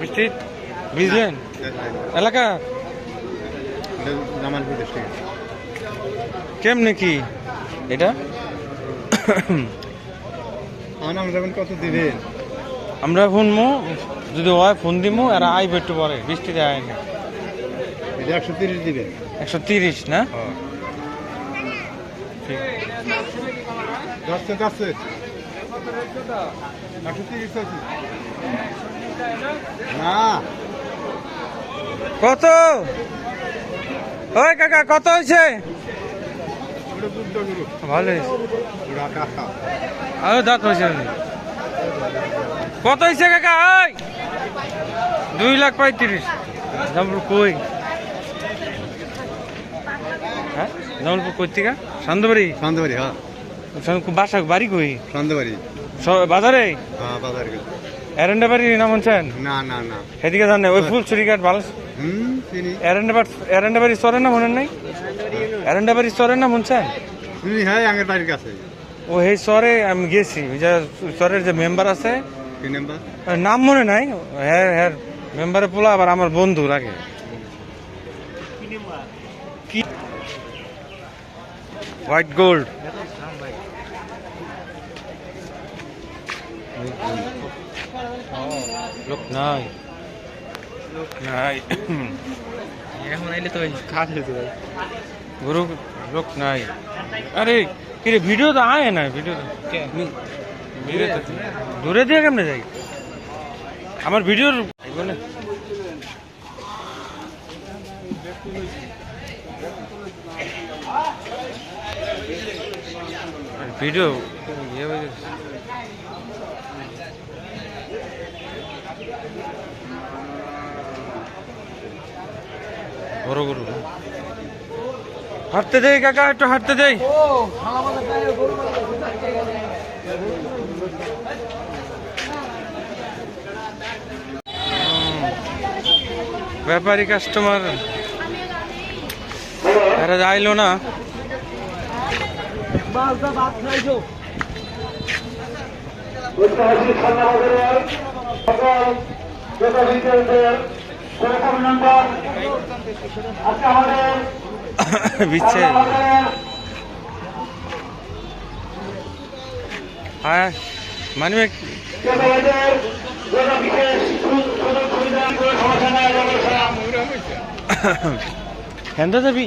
মিষ্টি? বুঝলেন এলাকা? কেমনে কি? এটা? আমার কত দিবেন আমরা ফোনমু যদি হয় ফোন দিমু আর আইব একটু পরে বৃষ্টিতে আয় না একশো তিরিশ দিবেন একশো তিরিশ না? ঠিক। আছে। না কত? ওই কাকা কত হয়েছে? ভালো আরও দাঁত হয়েছে কত হয়েছে কাকা? ওই! দুই লাখ পঁয়ত্রিশ। জামপুর কই? হ্যাঁ? জামপুর কই থেকে? শান্তবাড়ি সন্দেবাড়ি হ্যাঁ। বাসা বাড়ি কই? সন্দেবাড়ি। বাজারে? হ্যাঁ বাজার। গেল এরেন্ডা বাড়ি নাম শুনছেন? না না না। সেদিকে জানে ওই ফুল চুরিঘাট ভালো। হুম চিনি। এরেন্ডা বাড়ি এরেন্ডা বাড়ি নাম মনে নাই? এরেন্ডা বাড়ি চরের নাম শুনছেন? চিনি হ্যাঁ আগের বাড়ির কাছে। ও সেই চরে আমি গেছি। ওই যে চরের যে মেম্বার আছে নাম মনে নাই? হ্যাঁ হ্যাঁ মেম্বারে পোলা আবার আমার বন্ধু লাগে। কি? হোয়াইট গোল্ড লোক নাই। লোক নাই। এখন আইলে তো খাওয়া যেতে পারে গুরু লোক নাই। আরে কিরে ভিডিও তো আয় না ভিডিও ভিডিও তো দূরে দিয়ে কেমনে যাই? আমার ভিডিওর বলে। ভিডিও ইয়ে বড় গরু হাঁটতে দেই কাকা একটু হাঁটতে দেই। ব্যাপারী কাস্টমার এরা যাইলো না। ঐতিহাসিক হ্যাঁ মানবে জন্য বিশেষ সু- সুযোগ সুবিধা করে সমস্যা নাই ব্যবস্থা হেন্দা যাবি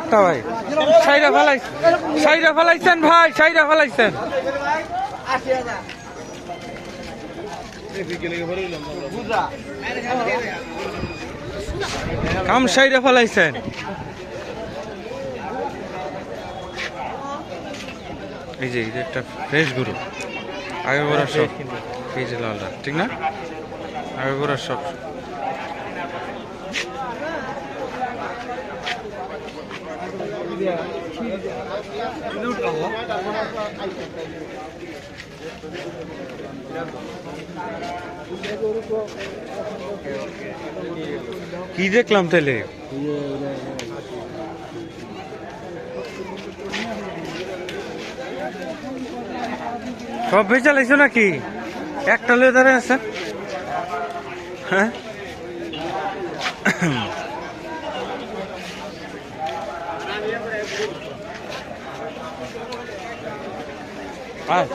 একটা ভাই। সাইরা ফেলাই সাইরা ফেলাইছেন ভাই, সাইরা ফেলাইছেন। কাম সাইরা ফেলাইছেন। এই যে একটা ফ্রেশ গরু। আগে বড় সব। এই যে লালটা ঠিক না? আগে বড় সব। কি দেখলাম তাহলে? সব বেচা লাইছো নাকি? একটা দাঁড়ায় আছে হ্যাঁ? আয়